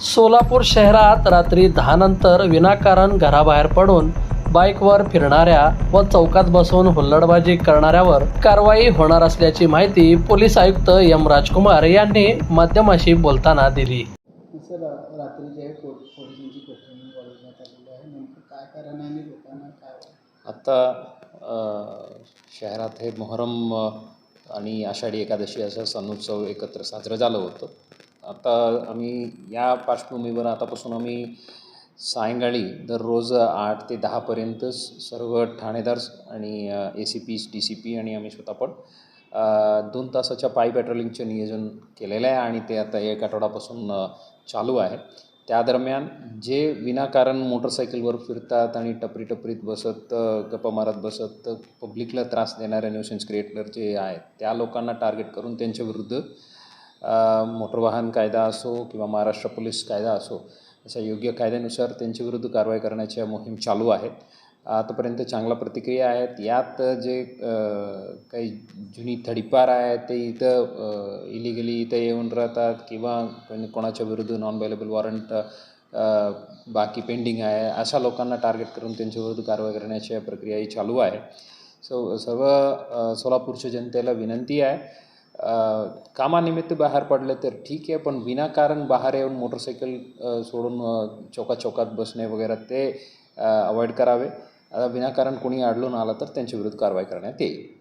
सोलापूर शहरात रात्री दहा नंतर विनाकारण घराबाहेर पडून बाईकवर फिरणाऱ्या व चौकात बसून हुल्लडबाजी करणाऱ्यावर कारवाई होणार असल्याची माहिती पोलीस आयुक्त एम राजकुमार यांनी माध्यमाशी बोलताना दिली. अ, शहरात हे मोहरम आणि आषाढी एकादशी असं सण उत्सव एकत्र साजरं झालं होतं. आता आम्ही या पार्श्वभूमीवर आतापासून आम्ही सायंकाळी दररोज आठ ते दहापर्यंत सर्व ठाणेदार आणि A C P D C P आणि आम्ही स्वतः पण दोन तासाच्या पायी पॅट्रोलिंगचे नियोजन केलेलं आहे आणि ते आता एक आठवड्यापासून चालू आहे. त्या दरम्यान जे विनाकारण मोटरसायकलवर फिरतात आणि टपरी टपरीत बसत गप्पा मारत बसत पब्लिकला त्रास देणारे न्यूसेन्स क्रिएटर जे आहेत त्या लोकांना टार्गेट करून त्यांच्याविरुद्ध मोटर वाहन कायदा असो किंवा महाराष्ट्र पोलीस कायदा असो अशा योग्य कायद्यानुसार त्यांच्याविरुद्ध कारवाई करण्याच्या मोहीम चालू आहेत आतापर्यंत चांगल्या प्रतिक्रिया आहेत. यात जे काही जुनी थडीपार आहेत ते इथं इलिगली इथं येऊन राहतात किंवा कोणाच्या विरुद्ध नॉन अवेलेबल वॉरंट बाकी पेंडिंग आहे अशा लोकांना टार्गेट करून त्यांच्याविरुद्ध कारवाई करण्याच्या प्रक्रियाही चालू आहे. सो सर्व सोलापूरच्या जनतेला विनंती आहे. कामानिमित्त बाहेर पडले तर ठीक आहे पण विनाकारण बाहेर येऊन मोटरसायकल सोडून चौकाचौकात चौकात बसणे वगैरे ते अवॉइड करावे. आता विनाकारण कोणी अडलून आलं तर त्यांच्याविरुद्ध कारवाई करण्यात येईल.